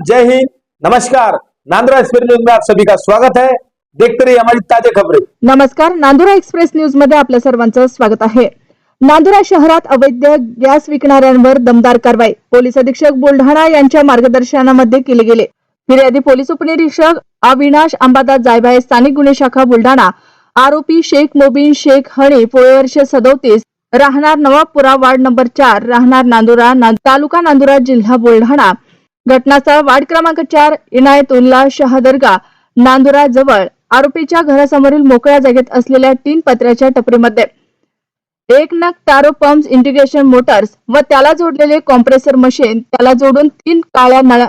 जय हिंद। नमस्कार। Nandura express news में आप सभी का स्वागत है। देखते रहिए हमारी ताजे खबरें। नमस्कार। नांदुरा एक्सप्रेस न्यूजमध्ये आपल्या सर्वांचं स्वागत आहे. नांदुरा शहरात अवैध गॅस विकणाऱ्यांवर दमदार कारवाई पोलीस अधीक्षक बुलढाणा यांच्या मार्गदर्शनामध्ये केले गेले. फिर्यादी पोलीस उपनिरीक्षक अविनाश अंबादास जायभाई स्थानिक गुन्हे शाखा बुलढाणा आरोपी शेख मोबीन शेख हणी पोळवर्ष सदोतीस राहणार नवापुरा वार्ड नंबर चार राहणार नांदुरा तालुका नांदुरा जिल्हा बुलढाणा घटनास्थळ वार्ड क्रमांक चार इनायतुल्ला शहादरगा नांदुरा जवळ आरोपीच्या घरासमोरील मोकळ्या जागेत असलेल्या तीन पत्र्याच्या टपरीमध्ये. एक नग तारो पंप्स इंटिग्रेशन मोटर्स व त्याला जोडलेले कॉम्प्रेसर मशीन त्याला जोडून तीन काळ्या नळा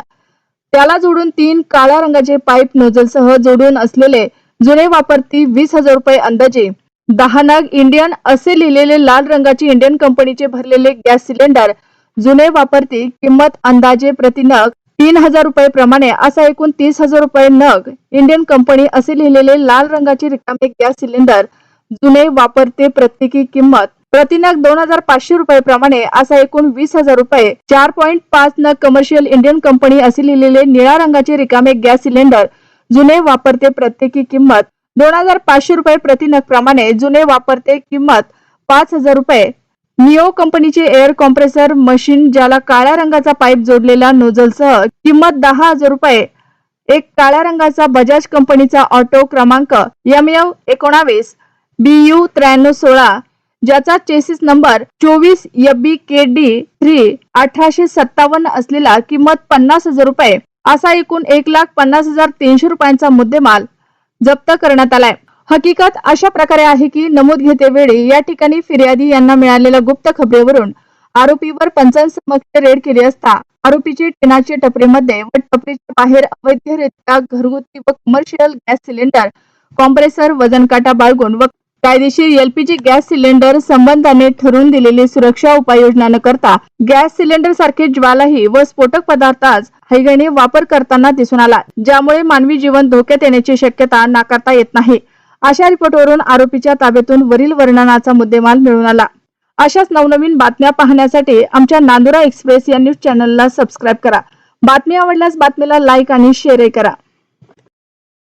त्याला जोडून तीन काळ्या रंगाचे पाईप नोझलसह जोडून असलेले जुने वापरती वीस हजार रुपये अंदाजे. दहा नग इंडियन असे लिहिलेले लाल रंगाची इंडियन कंपनीचे भरलेले गॅस सिलेंडर जुने वापरती किंमत अंदाजे प्रति नग तीन हजार रुपये प्रमाणे असा एकूण तीस हजार रुपये नग इंडियन कंपनी असे लिहिलेले लाल रंगाचे रिकामे गॅस सिलेंडर जुने वापरते प्रत्येकी किंमत प्रतिनग दोन हजार पाचशे रुपये प्रमाणे असा एकूण वीस हजार रुपये. चार पॉईंट पाच नग कमर्शियल इंडियन कंपनी असे लिहिलेले निळ्या रंगाचे रिकामे गॅस सिलेंडर जुने वापरते प्रत्येकी किंमत दोन हजार पाचशे रुपये प्रतिनग प्रमाणे जुने वापरते किंमत पाच हजार रुपये. निओ कंपनीचे एअर कॉम्प्रेसर मशीन ज्याला काळ्या रंगाचा पाईप जोडलेला नोझलसह किंमत दहा हजार रुपये. एक काळ्या रंगाचा बजाज कंपनीचा ऑटो क्रमांक एम एव एकोणावीस बी यू त्र्याण्णव सोळा. ज्याचा चेसिस नंबर चोवीस बी के डी थ्री अठराशे सत्तावन्न असलेला किंमत पन्नास हजार रुपये. असा एकूण एक लाख पन्नास हजार तीनशे रुपयांचा मुद्देमाल जप्त करण्यात आलाय. हकीकत अशा प्रकारे आहे की नमूद घेतेवेळी या ठिकाणी फिर्यादी यांना मिळालेल्या गुप्त खबरेवरून आरोपीवर पंचांसमक्ष रेड केली असता आरोपीची टिनाचे टपरीमध्ये व टपरीच्या बाहेर अवैधरित्या घरगुती व कमर्शियल गॅस सिलेंडर कॉम्प्रेसर वजन काटा बाळगून व कायदेशीर एलपीजी गॅस सिलेंडर संबंधाने ठरवून दिलेली सुरक्षा उपाययोजना न करता गॅस सिलेंडर सारखे ज्वालाही व स्फोटक पदार्थास हैगणे वापर करताना दिसून आला ज्यामुळे मानवी जीवन धोक्यात येण्याची शक्यता नाकारता येत नाही. अशा रिपोर्टवरून आरोपीच्या ताब्यातून वरील वर्णनाचा मुद्देमाल मिळून आला. अशाच नवनवीन बातम्या पाहण्यासाठी आमच्या नांदुरा एक्सप्रेस या न्यूज चॅनलला सबस्क्राईब करा. बातमी आवडल्यास बातमीला लाईक आणि शेअरही करा.